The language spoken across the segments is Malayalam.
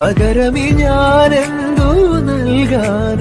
പകരമി ഞാൻ എന്തു നൽകാൻ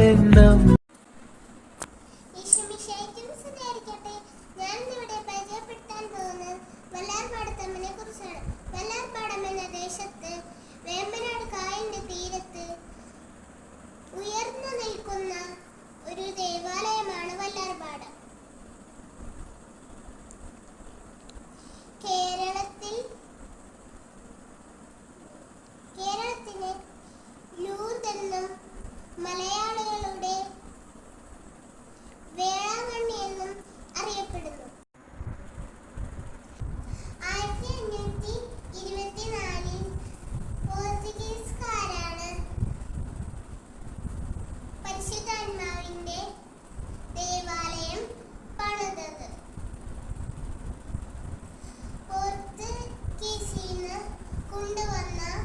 കൊണ്ടുവന്ന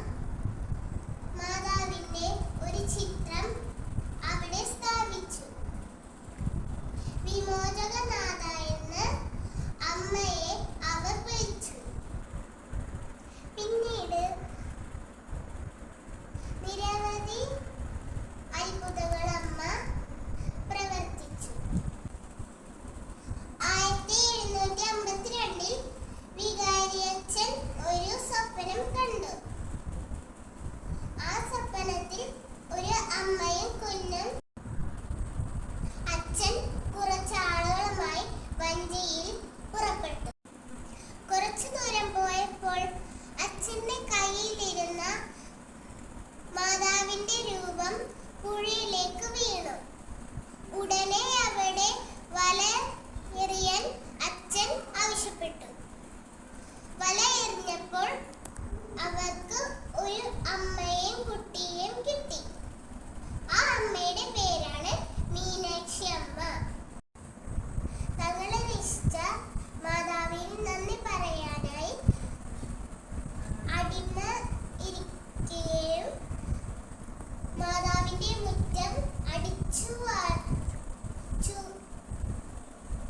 Purim.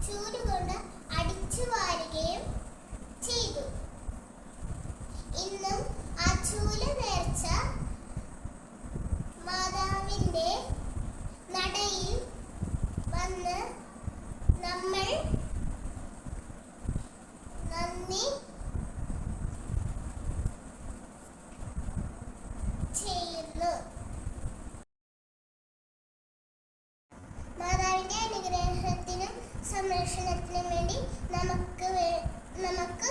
ചൂടുകൊണ്ട് അടിച്ചു വാരുകയും ചെയ്തു. ഇന്നും ആ ചൂൽ നേർച്ച മാതാവിന്റെ നടയിൽ വന്ന് നമ്മൾ നന്ദി സംരക്ഷണത്തിനും വേണ്ടി നമുക്ക് നമുക്ക്